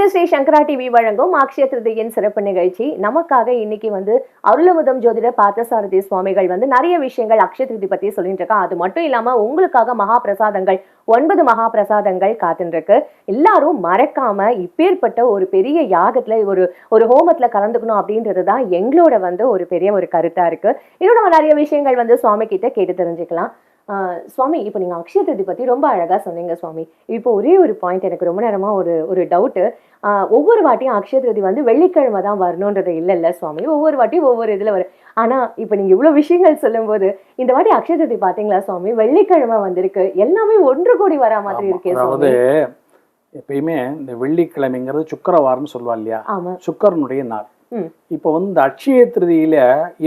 இது ஸ்ரீ சங்கரா டிவி வழங்கும் அக்ஷய திருதியின் சிறப்பு நிகழ்ச்சி. நமக்காக இன்னைக்கு வந்து அருளமுதம் ஜோதிட பார்த்தசாரதி சுவாமிகள் வந்து நிறைய விஷயங்கள் அக்ஷய திருதி பத்தி சொல்லிட்டு இருக்கா அது மட்டும் இல்லாம உங்களுக்காக மகா பிரசாதங்கள் ஒன்பது மகா பிரசாதங்கள் காத்துருக்கு எல்லாரும் மறக்காம இப்பேற்பட்ட ஒரு பெரிய யாகத்துல ஒரு ஒரு ஹோமத்துல கலந்துக்கணும் அப்படின்றது தான் எங்களோட வந்து ஒரு பெரிய ஒரு கருத்தா இருக்கு. இன்னும் நம்ம நிறைய விஷயங்கள் வந்து சுவாமி கிட்ட கேட்டு தெரிஞ்சுக்கலாம். சுவாமி இப்போ நீங்க அக்ஷய திருதி பத்தி ரொம்ப அழகா சொன்னீங்க சுவாமி. இப்போ ஒரே ஒரு பாயிண்ட் எனக்கு ரொம்ப நேரமா ஒரு ஒரு டவுட்டு ஒவ்வொரு வாட்டியும் அக்ஷய திருதி வந்து வெள்ளிக்கிழமை தான் வரணுன்றது இல்ல இல்ல சுவாமி. ஒவ்வொரு வாட்டியும் ஒவ்வொரு இதுல வரும். ஆனா இப்போ நீங்க இவ்வளவு விஷயங்கள் சொல்லும்போது இந்த வாட்டி அக்ஷய திருதி பாத்தீங்களா சுவாமி? வெள்ளிக்கிழமை வந்திருக்கு. எல்லாமே ஒன்று கூடி வரா மாதிரி ஆமா. இருக்கே அதாவது எப்பயுமே இந்த வெள்ளிக்கிழமைங்கிறது சுக்கரவாரம்னு சொல்லுவா இல்லையா? ஆமா. சுக்கரனுடைய நாள். இப்போ வந்து அட்சய திருதியில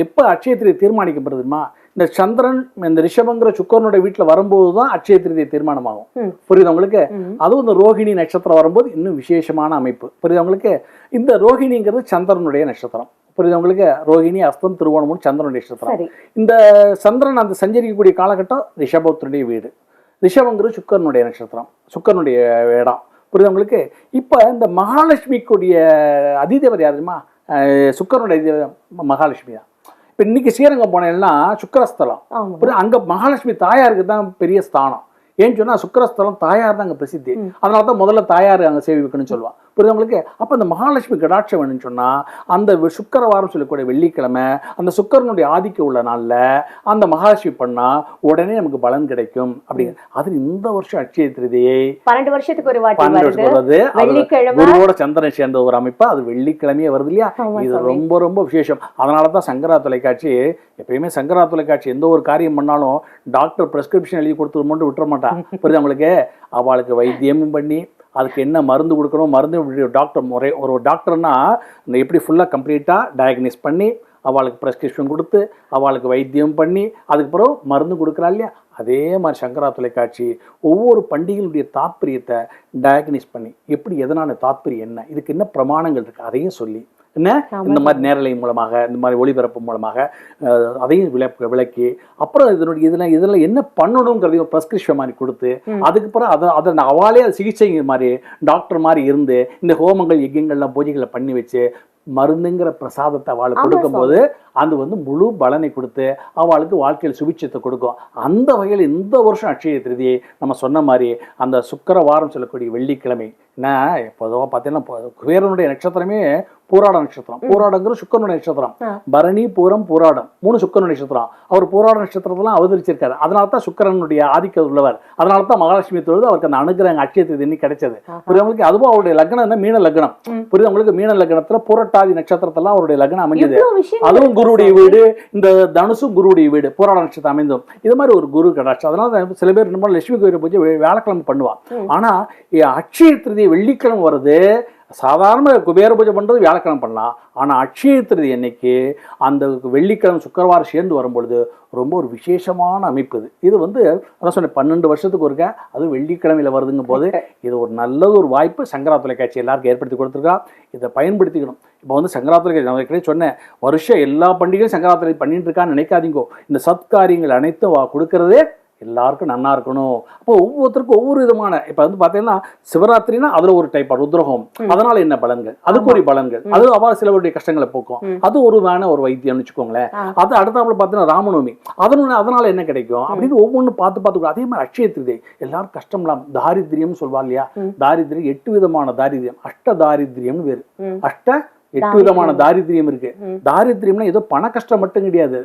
எப்போ அட்சய திருதி தீர்மானிக்கப்படுதுமா இந்த சந்திரன் இந்த ரிஷபங்கிற சுக்கரனுடைய வீட்டில் வரும்போது தான் அட்சய திருதி தீர்மானமாகும். புரியுது உங்களுக்கு. அதுவும் இந்த ரோஹிணி நட்சத்திரம் வரும்போது இன்னும் விசேஷமான அமைப்பு. புரியுது உங்களுக்கு? இந்த ரோஹிணிங்கிறது சந்திரனுடைய நட்சத்திரம். புரியுது உங்களுக்கு? ரோஹிணி அஸ்தம் திருவோணமும் சந்திரனுடைய நட்சத்திரம். இந்த சந்திரன் அந்த சஞ்சரிக்கக்கூடிய காலகட்டம் ரிஷபத்தினுடைய வீடு. ரிஷபங்கிறது சுக்கரனுடைய நட்சத்திரம். சுக்கரனுடைய இடம். புரியுது உங்களுக்கு? இப்போ இந்த மகாலட்சுமிக்குடைய அதிதேவர் யார் தெரியுமா? அஹ் சுக்கரனுடைய அதிதேவதை ம- மகாலட்சுமி தான். இப்போ இன்னைக்கு ஸ்ரீரங்கம் போனேன்னா சுக்கரஸ்தலம். புரியுது அங்கே மகாலட்சுமி தாயாருக்கு தான் பெரிய ஸ்தானம். ஏன்னு சொன்னா சுக்கரஸ்தலம் தாயார் தான் அங்கே பிரசித்தி. அதனால தான் முதல்ல தாயார் அங்கே சேவிக்கணும்னு சொல்லுவா புரியுது உங்களுக்கு? அப்போ இந்த மகாலட்சுமி கடாட்சம் வேணும்னு சொன்னா அந்த சுக்கிரவாரம் சொல்லக்கூடிய வெள்ளிக்கிழமை அந்த சுக்கரனுடைய ஆதிக்கம் உள்ள நாள்ல அந்த மகாலட்சுமி பண்ணா உடனே நமக்கு பலன் கிடைக்கும். அப்படிங்க அது இந்த வருஷம் அட்சய திருதியை பன்னெண்டு வருஷத்துக்கு ஒரு பன்னெண்டு வருது. குருவோட சந்திரன் சேர்ந்த ஒரு அமைப்பு அது வெள்ளிக்கிழமையே வருது இல்லையா? இது. ரொம்ப ரொம்ப விசேஷம். அதனால தான் சங்கரா தொலைக்காட்சி எப்பயுமே சங்கரா தொலைக்காட்சி எந்த ஒரு காரியம் பண்ணாலும் டாக்டர் பிரெஸ்கிரிப்ஷன் எழுதி கொடுத்தது மட்டும் விட்டுற மாட்டா. புரியுது உங்களுக்கு? அவளுக்கு வைத்தியமும் பண்ணி அதுக்கு என்ன மருந்து கொடுக்கணும்? மருந்து டாக்டர் முறை ஒரு டாக்டர்னா இந்த எப்படி ஃபுல்லாக கம்ப்ளீட்டாக டயக்னைஸ் பண்ணி அவளுக்கு ப்ரெஸ்கிரிப்ஷன் கொடுத்து அவளுக்கு வைத்தியம் பண்ணி அதுக்கு பிறகு மருந்து கொடுக்குறா இல்லையா? அதே மாதிரி சங்கரா தொலைக்காட்சி ஒவ்வொரு பண்டிகையினுடைய தாத்பரியத்தை டயக்னைஸ் பண்ணி எப்படி எதனால தாத்பரியம் என்ன? இதுக்கு என்ன பிரமாணங்கள் இருக்குது அதையும் சொல்லி என்ன இந்த மாதிரி நேரலை மூலமாக இந்த மாதிரி ஒளிபரப்பு மூலமாக அதையும் விளக்க விளக்கி அப்புறம் இதனுடைய இதில் இதில் என்ன பண்ணணுங்கிறதையும் ப்ரெஸ்கிரிப்ஷன் மாதிரி கொடுத்து ம். அதுக்கு பிறகு அதை அதை அவளே சிகிச்சை மாதிரி டாக்டர் மாதிரி இருந்து இந்த ஹோமங்கள் யஜ்யங்கள்லாம் பூஜைகளை பண்ணி வச்சு மருந்துங்கிற பிரசாதத்தை அவளுக்கு கொடுக்கும்போது அது வந்து முழு பலனை கொடுத்து அவளுக்கு வாழ்க்கையில் சுபிட்சத்தை கொடுக்கும். அந்த வகையில் இந்த வருஷம் அட்சய திருதியை நம்ம சொன்ன மாதிரி அந்த சுக்கிரவாரம் சொல்லக்கூடிய வெள்ளிக்கிழமை என்ன பொதுவாக பார்த்தீங்கன்னா குபேரனுடைய நட்சத்திரமே பூராட நட்சத்திரம். பூராடங்கிற சுக்கரனுடைய நட்சத்திரம். பரணி பூரம் பூராடம். மூணு சுக்கரனுடைய நட்சத்திரம். அவர் பூராட நட்சத்திரத்தெல்லாம் அவதரிச்சிருக்காரு. அதனால தான் சுக்கரனுடைய ஆதிக்கம் உள்ளவர். அதனால தான் மகாலட்சுமி தொழுது அவருக்கு அந்த அனுகிரகம் அட்சய திருதி இன்னைக்கு கிடைச்சது. புரியுது அதுவும் அவருடைய லக்னம் என்ன? மீன லக்னம். புரியுது உங்களுக்கு? மீன லக்னத்துல புரட்டாதி நட்சத்திரத்தெல்லாம் அவருடைய லக்னம் அமைஞ்சது. அதுவும் சுவாமி. வீடு இந்த தனுசும் குருவுடைய வீடு போராட நட்சத்திரம் அமைந்தும் இது மாதிரி ஒரு குரு கடாட்சி அதனால தான் சில பேர் என்ன லட்சுமி கோயில் பூஜை வியாழக்கிழமை பண்ணுவா ம். ஆனா அட்சய திருதி வெள்ளிக்கிழமை வருது சாதாரண குபேர பூஜை பண்ணுறது வியாழக்கிழமை பண்ணலாம். ஆனால் அட்சய திருதி அன்னைக்கு அந்த வெள்ளிக்கிழமை சுக்கிரவாரம் சேர்ந்து வரும்பொழுது ரொம்ப ஒரு விசேஷமான அமைப்பு இது. இது வந்து அதான் சொன்னேன் பன்னெண்டு வருஷத்துக்கு ஒருக்க அதுவும் வெள்ளிக்கிழமையில் வருதுங்க போது இது ஒரு நல்ல ஒரு வாய்ப்பு. சங்கரா தொலைக்காட்சி எல்லாருக்கும் ஏற்படுத்தி கொடுத்துருக்கா இதை பயன்படுத்திக்கணும். இப்போ வந்து சங்கரா தொலைக்காட்சி நான் ஏற்கனவே சொன்னேன் வருஷம் எல்லா பண்டிகையும் சங்கரா தொலை பண்ணிட்டு இருக்கான்னு நினைக்காதீங்கோ. இந்த சத்காரியங்கள் அனைத்தும் வா- கொடுக்கறதே எல்லாருக்கும் நன்னா இருக்கணும். அப்போ ஒவ்வொருத்தருக்கும் ஒவ்வொரு விதமான இப்போ வந்து பார்த்தீங்கன்னா சிவராத்திரினா அதுல ஒரு டைப் ருத்ரஹோம் அதனால என்ன பலன்கள்? அதுக்கு ஒரு பலன்கள். அது அவ்வாறு சிலவருடைய கஷ்டங்களை போக்கும். அது ஒரு வேண ஒரு வைத்தியம்னு வச்சுக்கோங்களேன். அது அடுத்தாப்புல பார்த்தீங்கன்னா ராமநவமி. அதனால அதனால என்ன கிடைக்கும்? அப்படின்னு ஒவ்வொன்றும் பார்த்து பார்த்து அதே மாதிரி அட்சய திருதி. எல்லாரும் கஷ்டம் இல்லாம தாரித்ரியம் சொல்வா இல்லையா? ம். தாரித்ரியம் எட்டு விதமான தாரித்ரியம் அஷ்ட தாரித்ரியம்னு வேறு. அஷ்ட எட்டு விதமான தாரித்ரியம் இருக்கு. ம். தாரித்ரியம்னா ஏதோ பண கஷ்டம் மட்டும் கிடையாது.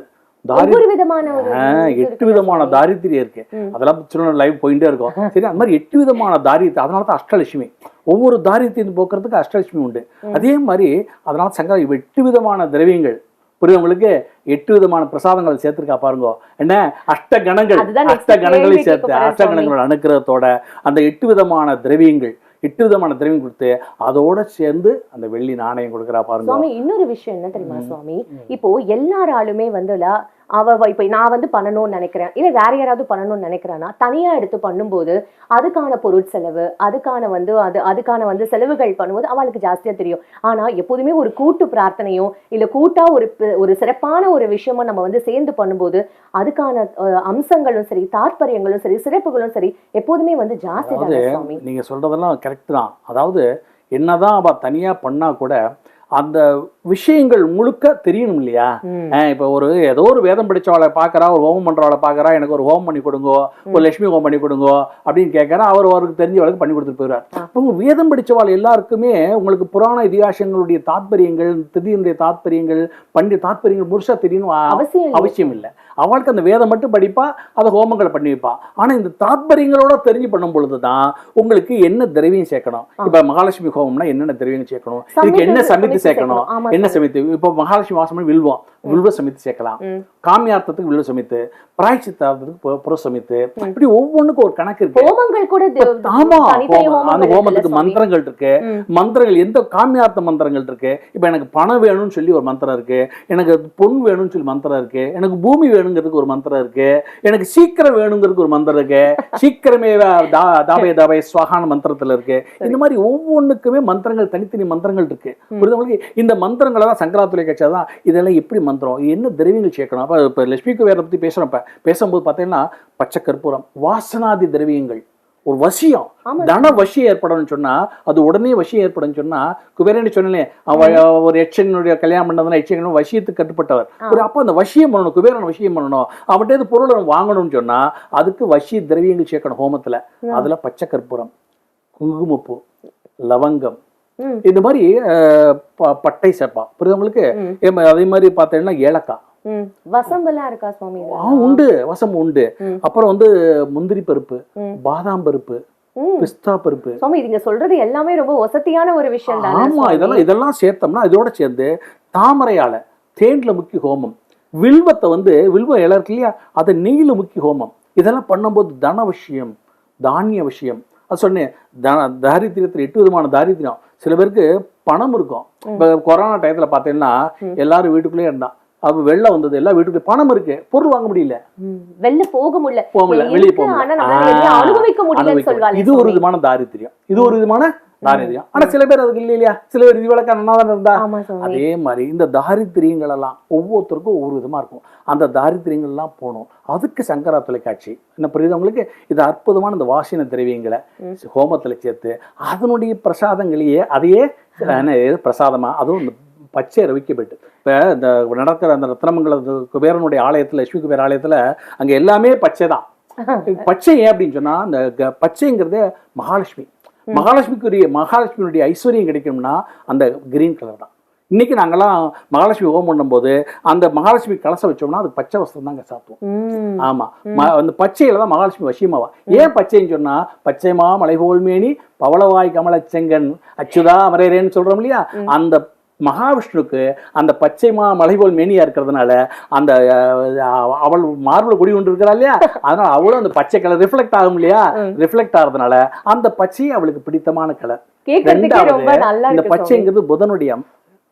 எட்டு விதமான. தாரித்திரியம் இருக்கு. அதெல்லாம் சின்ன லைவ் போயிட்டே இருக்கும். சரி அந்த மாதிரி எட்டு விதமான தாரியத்தை அதனால தான் அஷ்டலட்சுமி. ஒவ்வொரு தாரியத்தையும் போக்குறதுக்கு அஷ்டலட்சுமி உண்டு. அதே மாதிரி அதனால சங்கர எட்டு விதமான திரவியங்கள். புரியுது எட்டு விதமான பிரசாதங்கள் சேர்த்திருக்கா பாருங்க. என்ன? அஷ்ட கணங்கள் அஷ்ட கணங்களை சேர்த்து அஷ்ட கணங்களோட அனுக்கிரகத்தோட அந்த எட்டு விதமான திரவியங்கள். எட்டு விதமான திரவியம் கொடுத்து அதோட சேர்ந்து அந்த வெள்ளி நாணயம் கொடுக்குறா பாருங்க. சுவாமி இன்னொரு விஷயம் என்ன தெரியுமா சுவாமி? இப்போ எல்லாராலுமே வந்துல அவ இப்ப நான் வந்து பண்ணணும்னு நினைக்கிறேன். இல்ல வேற யாராவது பண்ணணும்னு நினைக்கிறேன்னா தனியா எடுத்து பண்ணும்போது அதுக்கான பொருட்செலவு அதுக்கான வந்து அது அதுக்கான வந்து செலவுகள் பண்ணும்போது அவளுக்கு ஜாஸ்தியா தெரியும். ஆனா எப்போதுமே ஒரு கூட்டு பிரார்த்தனையோ இல்ல கூட்டா ஒரு ஒரு சிறப்பான ஒரு விஷயமா நம்ம வந்து சேர்ந்து பண்ணும்போது அதுக்கான அம்சங்களும் சரி தாற்பயங்களும் சரி சிறப்புகளும் சரி எப்போதுமே வந்து ஜாஸ்தி நீங்க சொல்றதெல்லாம் கரெக்ட் தான். அதாவது என்னதான் அவ தனியாக பண்ணால் கூட அந்த விஷயங்கள் முழுக்க தெரியணும் இல்லையா? இப்ப ஒரு ஏதோ ஒரு வேதம் படிச்சவளை பார்க்கறா ஒரு ஹோமம் பண்றவளை பார்க்கறா எனக்கு ஒரு ஹோமம் பண்ணி கொடுங்கோ ஒரு லட்சுமி ஹோமம் பண்ணி கொடுங்கோ அப்படின்னு கேட்கறா அவர் அவருக்கு தெரிஞ்சவளுக்கு பண்ணி கொடுத்துட்டு போயிடுவார் அப்போ உங்க வேதம் படிச்சவாள் எல்லாருக்குமே உங்களுக்கு புராண இதிகாசங்களுடைய தாத்பரியங்கள் திடீருடைய தாத்பரியங்கள் பண்டிய தாத்பரியங்கள் முழுசா தெரியணும் அவசியம் இல்லை. அவளுக்கு அந்த வேதம் மட்டும் படிப்பா அதை ஹோமங்களை பண்ணி வைப்பா. ஆனா இந்த தாத்பரியங்களோட தெரிஞ்சு பண்ணும் பொழுதுதான் உங்களுக்கு என்ன திரவியம் சேர்க்கணும்? இப்ப மகாலட்சுமி ஹோமம்னா என்னென்ன திரவியம் சேர்க்கணும்? இதுக்கு என்ன சமைத்து- சமைத்து சேர்க்கணும். என்ன சமைத்து? இப்போ மகாலட்சுமி வாசம் வில்வம். வில்வ சமைத்து சேர்க்கலாம். காமியார்த்தத்துக்கு வில்வ சமைத்து பிராய்ச்சித்தார்த்தத்துக்கு பு- புற சமைத்து இப்படி ஒவ்வொன்றுக்கும் ஒரு கணக்கு இருக்கு. ஹோமங்கள் கூட ஆமா. அந்த ஹோமத்துக்கு? மந்திரங்கள் இருக்கு. மந்திரங்கள் எந்த காமியார்த்த மந்திரங்கள் இருக்கு? இப்ப எனக்கு பணம் வேணும்னு சொல்லி ஒரு மந்திரம் இருக்கு. எனக்கு பொன் வேணும்னு சொல்லி மந்திரம் இருக்கு. எனக்கு பூமி வேணுங்கிறதுக்கு ஒரு மந்திரம் இருக்கு. எனக்கு சீக்கிரம் வேணுங்கிறதுக்கு ஒரு மந்திரம் இருக்கு. சீக்கிரமே தாபய தாபய சுவாகான மந்திரத்துல இருக்கு. இந்த மாதிரி ஒவ்வொன்றுக்குமே மந்திரங்கள் தனித்தனி மந்திரங்கள் இருக்கு. புரியுதுங்களுக்கு இந்த மந்திரங்களை தான் சங்கராத்துறை கட்சி தான் இதெல்லாம் எப்படி மந்திரம்? என்ன திரவியங்கள் சேர்க்கணும்? அப்ப இப்ப லட்சுமிக்கு வேற பத்தி பேசுறோம் இப்ப. பேசும்போது பார்த்தீங்கன்னா பச்சை கற்பூரம் வாசனாதி திரவியங்கள் ஒரு வசியம். தன வசியம் ஏற்படணும்னு சொன்னா அது உடனே வசியம் ஏற்படும் சொன்னா குபேரன் சொன்னேன் அவ ஒரு எச்சனுடைய கல்யாணம் பண்ணதுன்னா எச்சன் வசியத்துக்கு கட்டுப்பட்டவர். ஒரு அப்ப அந்த வசியம் பண்ணணும் குபேரன் வசியம் பண்ணணும் அவன்கிட்ட பொருளை வாங்கணும்னு சொன்னா அதுக்கு வசிய திரவியங்கள் சேர்க்கணும் ஹோமத்துல. அதுல பச்சை கற்பூரம் குங்குமப்பூ லவங்கம். இந்த மாதிரி பட்டை சேர்ப்பா புரியுது அதே மாதிரி பார்த்தீங்கன்னா ஏலக்காய். வசம்பெல்லாம் இருக்கா சுவாமி? ஆ உண்டு. வசம் உண்டு. அப்புறம் வந்து முந்திரி பருப்பு. பாதாம் பருப்பு. பிஸ்தா பருப்பு. சுவாமி நீங்க சொல்றது எல்லாமே ரொம்ப வசதியான ஒரு விஷயம் தானே ஆமா? இதெல்லாம் இதெல்லாம் சேர்த்தோம்னா இதோட சேர்ந்து தாமரையால தேன்ல முக்கி ஹோமம். வில்வத்தை வந்து வில்வ இலை இருக்கு இல்லையா? அதை நெய்யில முக்கி ஹோமம். இதெல்லாம் பண்ணும்போது தன விஷயம் தானிய விஷயம். அது சொன்னேன் த தாரித்திரியத்தில் எட்டு விதமான தாரித்திரம் சில பேருக்கு பணம் இருக்கும். இப்போ கொரோனா டயத்துல பார்த்தீங்கன்னா எல்லாரும் வீட்டுக்குள்ளேயே இருந்தான் அப்போ வெள்ளம் வந்தது எல்லாம் வீட்டுக்கு பணம் இருக்கு. பொருள் வாங்க முடியல. வெளில போக முடியல. போக முடியல. வெளியே போக முடியல. இது ஒரு விதமான தாரித்திரியம். இது ஒரு விதமான தாரித்திரியம். ஆனா சில பேர் அதுக்கு இல்லை இல்லையா? சில பேர் இது விளக்க நன்னாதான் இருந்தா. அதே மாதிரி இந்த தாரித்திரியங்கள் எல்லாம் ஒவ்வொருத்தருக்கும் ஒவ்வொரு விதமா இருக்கும். அந்த தாரித்திரியங்கள் எல்லாம் போகணும் அதுக்கு சங்கரா தொலைக்காட்சி. என்ன புரியுது உங்களுக்கு? இது அற்புதமான இந்த வாசின திரவியங்களை ஹோமத்துல சேர்த்து அதனுடைய பிரசாதங்களையே அதையே பிரசாதமா அதுவும் பச்சை ரவிக்கப்பட்டு. இப்போ இந்த நடக்கிற அந்த ரத்னமங்கல குபேரனுடைய ஆலயத்துல லட்சுமி குபேர ஆலயத்துல அங்க எல்லாமே பச்சை தான். பச்சை ஏன் அப்படின்னு சொன்னா அந்த பச்சைங்கிறது மகாலட்சுமி. மகாலட்சுமிக்குரிய மகாலட்சுமியுடைய ஐஸ்வர்யம் கிடைக்கணும்னா அந்த கிரீன் கலர் தான். இன்னைக்கு நாங்கெல்லாம் மகாலட்சுமி ஹோமம் பண்ணும்போது அந்த மகாலட்சுமி கலசம் வச்சோம்னா அது பச்சை வஸ்திரம் தாங்க சாப்பிடுவோம். ஆமா. அந்த பச்சையில தான் மகாலட்சுமி வசியமாவா. ஏன் பச்சைன்னு சொன்னா பச்சைமா மலைபோல் மேனி பவளவாய் கமலச்செங்கன் அச்சுதா அமரேரேன்னு சொல்றோம் இல்லையா? அந்த மகாவிஷ்ணுக்கு அந்த பச்சைமா மலைபோல் மேனியா இருக்கிறதுனால அந்த அவள் மார்பிள் குடி கொண்டு இருக்கிறா இல்லையா? அதனால அவளும் அந்த பச்சை கலர் ரிஃப்ளெக்ட் ஆகும் இல்லையா? ரிஃப்ளெக்ட் ஆகிறதுனால அந்த பச்சை அவளுக்கு பிடித்தமான கலர் ரெண்டாவது இந்த. பச்சைங்கிறது புதனுடைய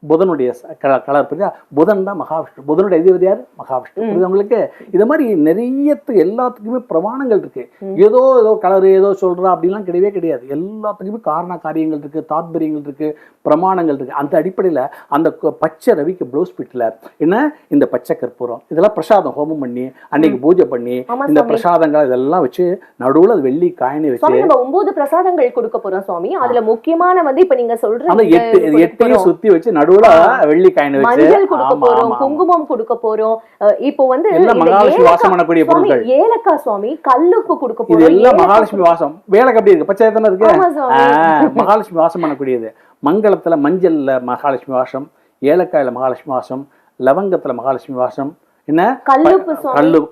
புதனுடைய கலர் புரியுதா? புதன் தான் மகாவிஷ்ணு. புதனுடைய அதிபதி யார்? மகாவிஷ்ணு. புரியுதா உங்களுக்கு? இது மாதிரி நிறையத்து எல்லாத்துக்குமே பிரமாணங்கள் இருக்கு. ஏதோ ஏதோ கலர் ஏதோ சொல்றா அப்படிலாம் கிடையவே கிடையாது. எல்லாத்துக்குமே காரண காரியங்கள் இருக்கு தாத்பரியங்கள் இருக்கு பிரமாணங்கள் இருக்கு. அந்த அடிப்படையில அந்த பச்சை ரவிக்கு ப்ளவுஸ் பிட்ல என்ன? இந்த பச்சை கற்பூரம். இதெல்லாம் பிரசாதம் ஹோமம் பண்ணி அன்னைக்கு பூஜை பண்ணி இந்த. பிரசாதங்கள் இதெல்லாம் வச்சு நடுவுல அது வெள்ளி காயினி வச்சு நம்ம ஒன்பது பிரசாதங்கள் கொடுக்க போறோம் சுவாமி. அதுல முக்கியமான வந்து இப்ப நீங்க சொல்ற எட்டு எட்டையும். சுத்தி வச்சு நடுவுல வெள்ளி காயினை வச்சு. மஞ்சள் கொடுக்க போறோம். குங்குமம் கொடுக்க போறோம். இப்போ வந்து மகாலட்சுமி வாசம் பண்ணக்கூடிய பொருட்கள். ஏலக்காய் சுவாமி கல்லுப்பு கொடுக்க போறோம். எல்லாம் மகாலட்சுமி வாசம். வேலைக்கு அப்படி இருக்கு. பச்சை தானே இருக்கு? மகாலட்சுமி வாசம் பண்ணக்கூடியது. மங்களத்துல மஞ்சள்ல மகாலட்சுமி வாசம் ஏலக்காயில மகாலட்சுமி வாசம் லவங்கத்துல மகாலட்சுமி வாசம். என்ன? கல்லுப்பு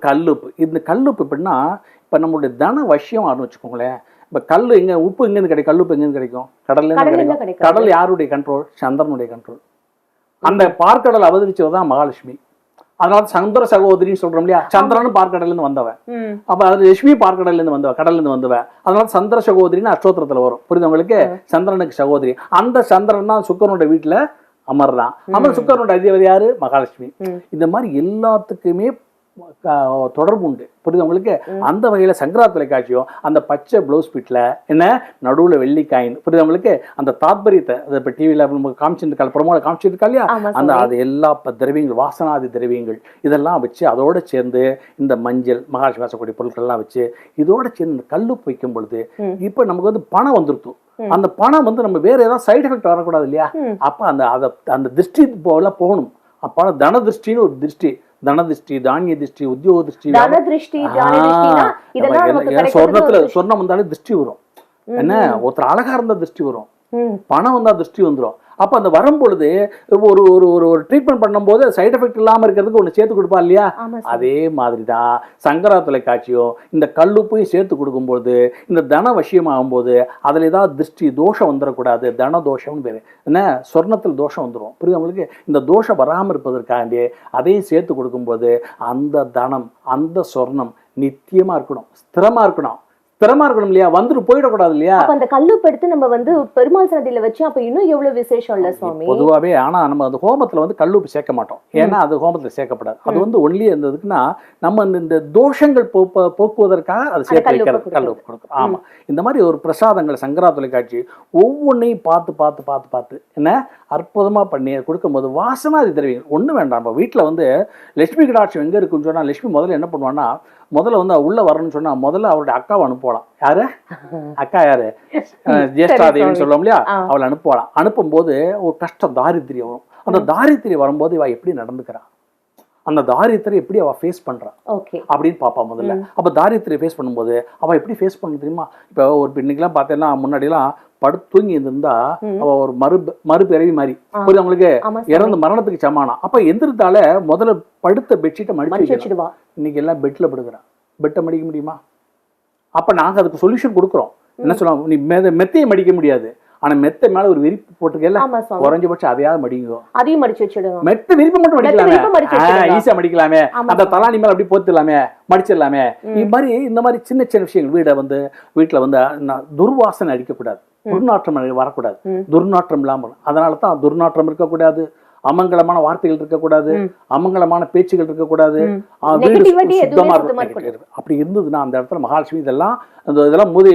கல்லுப்பு இந்த கல்லுப்பு எப்படின்னா இப்ப நம்மளுடைய தன வசியம் வச்சுக்கோங்களேன். இப்ப கல்லு எங்க உப்பு எங்கேருந்து கிடைக்கும்? கல்லுப்பு எங்கேருந்து கிடைக்கும்? கடல்ல இருந்து கடல்ல கிடைக்கும். கடல் யாருடைய கண்ட்ரோல் சந்திரனுடைய கண்ட்ரோல் அந்த பார்க்கடல் அவதரிச்சவ தான் மகாலட்சுமி. அதனால சந்திர சகோதரின்னு சொல்றோம் இல்லையா? சந்திரன் பார்க்கடல்ல இருந்து வந்தவன். அப்ப அது லட்சுமி பார்க்கடல்ல இருந்து வந்தவ கடல்ல இருந்து வந்தவ. அதனால சந்திர சகோதரின்னு அஷ்டோத்திரத்துல வரும். புரியுது உங்களுக்கு? சந்திரனுக்கு சகோதரி. அந்த சந்திரன் தான் சுக்கரனோட வீட்டுல அமர்றான். அமர் சுக்கரனோட அதிபதி யாரு? மகாலட்சுமி. இந்த மாதிரி எல்லாத்துக்குமே தொடர்பு உண்டு புரியுது உங்களுக்கு? அந்த வகையில சங்கரா தொலைக்காட்சியும் அந்த பச்சை ப்ளவுஸ் பிட்ல என்ன? நடுவுல வெள்ளிக்காயின் புரியுது உங்களுக்கு? அந்த தாத்பரியத்தை அதை இப்போ டிவியில் நம்ம காமிச்சிருக்கா பிரமோல காமிச்சிருக்கா இல்லையா? அந்த. அது எல்லா திரவியங்கள் வாசனாதி திரவியங்கள் இதெல்லாம் வச்சு அதோட சேர்ந்து இந்த மஞ்சள் மகாலட்சுமி வாசக்கூடிய பொருட்கள்லாம் வச்சு இதோட சேர்ந்து இந்த கல்லுப்பு வைக்கும் பொழுது. இப்போ நமக்கு வந்து பணம் வந்துருத்து ம். அந்த பணம் வந்து நம்ம வேற ஏதாவது சைடு எஃபெக்ட் வரக்கூடாது இல்லையா. அப்ப அந்த அத அந்த திருஷ்டி போல போகணும். அப்ப தன திருஷ்டின்னு ஒரு திருஷ்டி. தன திருஷ்டி தானிய திருஷ்டி உத்தியோக திருஷ்டி. சொர்ணத்துல சொர்ணம் வந்தாலே திருஷ்டி வரும். என்ன? ஒருத்தர் அழகா இருந்தா திருஷ்டி வரும். பணம் வந்தா திருஷ்டி வந்துரும். அப்ப அந்த வரும்பொழுது ஒரு ஒரு ஒரு ஒரு ட்ரீட்மெண்ட் பண்ணும்போது சைடு எஃபெக்ட் இல்லாம இருக்கிறதுக்கு ஒண்ணு சேர்த்து கொடுப்பா இல்லையா. அதே மாதிரி தான் சங்கரா தொலைக்காட்சியும் இந்த கல்லுப்பையும் சேர்த்து கொடுக்கும்போது இந்த தன வசியம் ஆகும்போது அதில் ஏதாவது திருஷ்டி தோஷம் வந்துடக்கூடாது தன தோஷம்னு பேர். என்ன? சொர்ணத்தில் தோஷம் வந்துடும் புரியுது உங்களுக்கு? இந்த தோஷம் வராமல் இருப்பதற்காண்டி அதையும் சேர்த்து கொடுக்கும்போது அந்த தனம் அந்த சொர்ணம் நித்தியமா இருக்கணும் ஸ்திரமா இருக்கணும். ஸ்திரமா இருக்கணும் இல்லையா? வந்துட்டு போயிடக்கூடாது இல்லையா? அந்த கல்லுப்பு எடுத்து நம்ம வந்து பெருமாள் சன்னதியில வச்சு அப்ப இன்னும் எவ்வளவு விசேஷம் இல்ல சுவாமி? பொதுவாகவே ஆனா நம்ம அந்த ஹோமத்துல வந்து கல்லுப்பு சேர்க்க மாட்டோம். ஏன்னா அது ஹோமத்துல சேர்க்கப்படாது. அது வந்து ஒன்லி இருந்ததுக்குன்னா நம்ம இந்த- தோஷங்கள் போக்குவதற்காக அது சேர்த்து வைக்கிறது. கல்லுப்பு கொடுக்குறோம் ஆமா. இந்த மாதிரி ஒரு பிரசாதங்கள் சங்கரா தொலைக்காட்சி ஒவ்வொன்றையும் பார்த்து பார்த்து பார்த்து பார்த்து என்ன? அற்புதமா பண்ணி கொடுக்கும்போது வாசனாதி திரவியங்கள். ஒண்ணு வேண்டாம். நம்ம வீட்டுல வந்து லட்சுமி கடாட்சம் எங்க இருக்குன்னு சொன்னா லட்சுமி முதல்ல என்ன பண்ணுவான்னா முதல்ல வந்து உள்ள வரணும்னு சொன்னா முதல்ல அவருடைய அக்காவை அனுப்பலாம் யாரு? அக்கா யாரு? ஜேஷ்டாதேவின்னு. சொல்லுவோம் இல்லையா. அவளை அனுப்பலாம் அனுப்பும்போது ஒரு கஷ்டம் தாரித்திரியம் வரும். அந்த தாரித்திரியம் வரும்போது இவ எப்படி நடந்துக்கிறா? அந்த தாரித்திரம் எப்படி அவ ஃபேஸ் ஓகே அப்படின்னு பாப்பா முதல்ல. அப்ப தாரித்திரியை ஃபேஸ் பண்ணும்போது அவ எப்படி ஃபேஸ் பண்ண தெரியுமா? இப்போ ஒரு இன்னைக்கெல்லாம் பார்த்தேன்னா முன்னாடிலாம் படுத்து தூங்கி இருந்திருந்தா. அவ ஒரு மறு மறுபிறவி மாதிரி. புரியுது சுவாமி. இறந்து மரணத்துக்கு சமானம் அப்ப எந்திரத்தால முதல்ல படுத்த பெட்ஷீட்டை மடிச்சு இன்னைக்கு எல்லாம் பெட்ல படுக்கிறான் பெட்டை மடிக்க முடியுமா? அப்ப நாங்க அதுக்கு சொல்யூஷன் கொடுக்குறோம். என்ன சொல்லுவோம் நீ மெத மெத்தையை மடிக்க முடியாது. ஆனா மெத்தை மேல ஒரு விரிப்பு போட்டுக்கல குறைஞ்சபட்சம் அதையாவது மடிங்க. அதையும் மடிச்சு வச்சிடுவோம் மெத்த விரிப்பு மட்டும் மடிக்கலாமே. ஈஸியா மடிக்கலாமே? அந்த தலாணி மேல அப்படி போத்துலாமே மடிச்சிடலாமே. இது மாதிரி இந்த மாதிரி சின்ன சின்ன விஷயங்கள் வீடை வந்து வீட்டுல வந்து துர்வாசனை அடிக்கக்கூடாது. துர்நாற்றம் வரக்கூடாது. துர்நாற்றம் இல்லாமல் அதனால தான் துர்நாற்றம் இருக்கக்கூடாது. அமங்கலமான வார்த்தைகள் இருக்கக்கூடாது. அமங்கலமான பேச்சுகள் இருக்கக்கூடாது. அப்படி இருந்ததுன்னா அந்த இடத்துல மகாலட்சுமி இதெல்லாம் அந்த இதெல்லாம் மூதி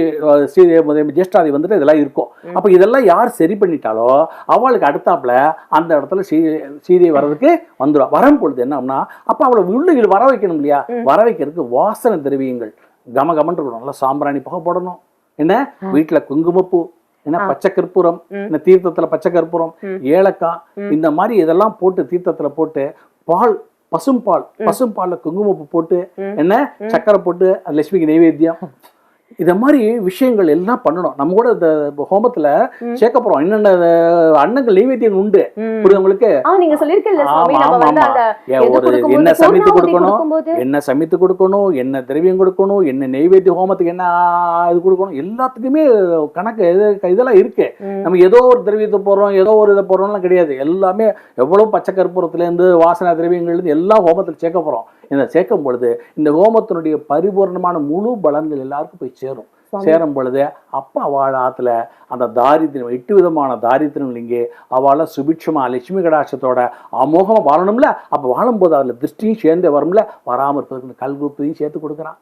ஸ்ரீ முதல் ஜேஷ்டாதி வந்துட்டு இதெல்லாம் இருக்கும். அப்ப இதெல்லாம் யார் சரி பண்ணிட்டாலோ அவளுக்கு அடுத்தாப்புல அந்த இடத்துல சீ சீதை வர்றதுக்கு வந்துடும் வரும் பொழுது என்ன ஆகும்னா அப்ப அவளை உள்ள வர வைக்கணும் இல்லையா? வர வைக்கிறதுக்கு வாசனை திரவியங்கள். கம கமன்னு இருக்கணும் நல்லா சாம்பிராணி புகை போடணும். என்ன? வீட்டுல குங்குமப்பூ என்ன பச்சை கற்பூரம். இந்த தீர்த்தத்துல பச்சை கற்பூரம். ஏலக்காய் இந்த மாதிரி இதெல்லாம் போட்டு தீர்த்தத்துல போட்டு பால் பசும்பால் பசும்பால்ல குங்குமப்பூ போட்டு. என்ன சக்கரை போட்டு லட்சுமிக்கு நைவேத்தியம் இத மாதிரி விஷயங்கள் எல்லாம் பண்ணணும். நம்ம கூட இந்த ஹோமத்துல. சேர்க்க போறோம் என்னென்ன அஹ், அன்னங்கள் நைவேத்தியம் உண்டு. புரியுது நீங்க என்ன சமைத்து கொடுக்கணும்? என்ன சமைத்து கொடுக்கணும்? என்ன திரவியம் கொடுக்கணும்? என்ன நெய்வேத்திய ஹோமத்துக்கு என்ன இது கொடுக்கணும்? எல்லாத்துக்குமே கணக்கு இது இதெல்லாம் இருக்கு. நம்ம ஏதோ ஒரு திரவியத்தை போடுறோம் ஏதோ ஒரு இதை போடுறோம்லாம் கிடையாது. எல்லாமே எவ்வளவு பச்சை கற்பூரத்துலேருந்து வாசனை திரவியங்கள்லேருந்து எல்லா ஹோமத்தில் சேர்க்க போறோம் இந்த சேர்க்கும் பொழுது இந்த ஹோமத்தினுடைய பரிபூர்ணமான முழு பலன்கள் எல்லாருக்கும் போய் சேரும். சேரும் பொழுது அப்ப அவள் ஆத்துல அந்த தாரித்திரம் எட்டு விதமான தாரித்திரம் இங்கே. அவளை சுபிட்சமா லட்சுமி கடாட்சத்தோட அமோகமா வாழணும்ல? அப்ப வாழும்போது அதுல திருஷ்டியும் சேர்ந்தே வரும்ல? வராம இருப்பதற்கு கல்குப்பையும் சேர்த்து கொடுக்குறான்.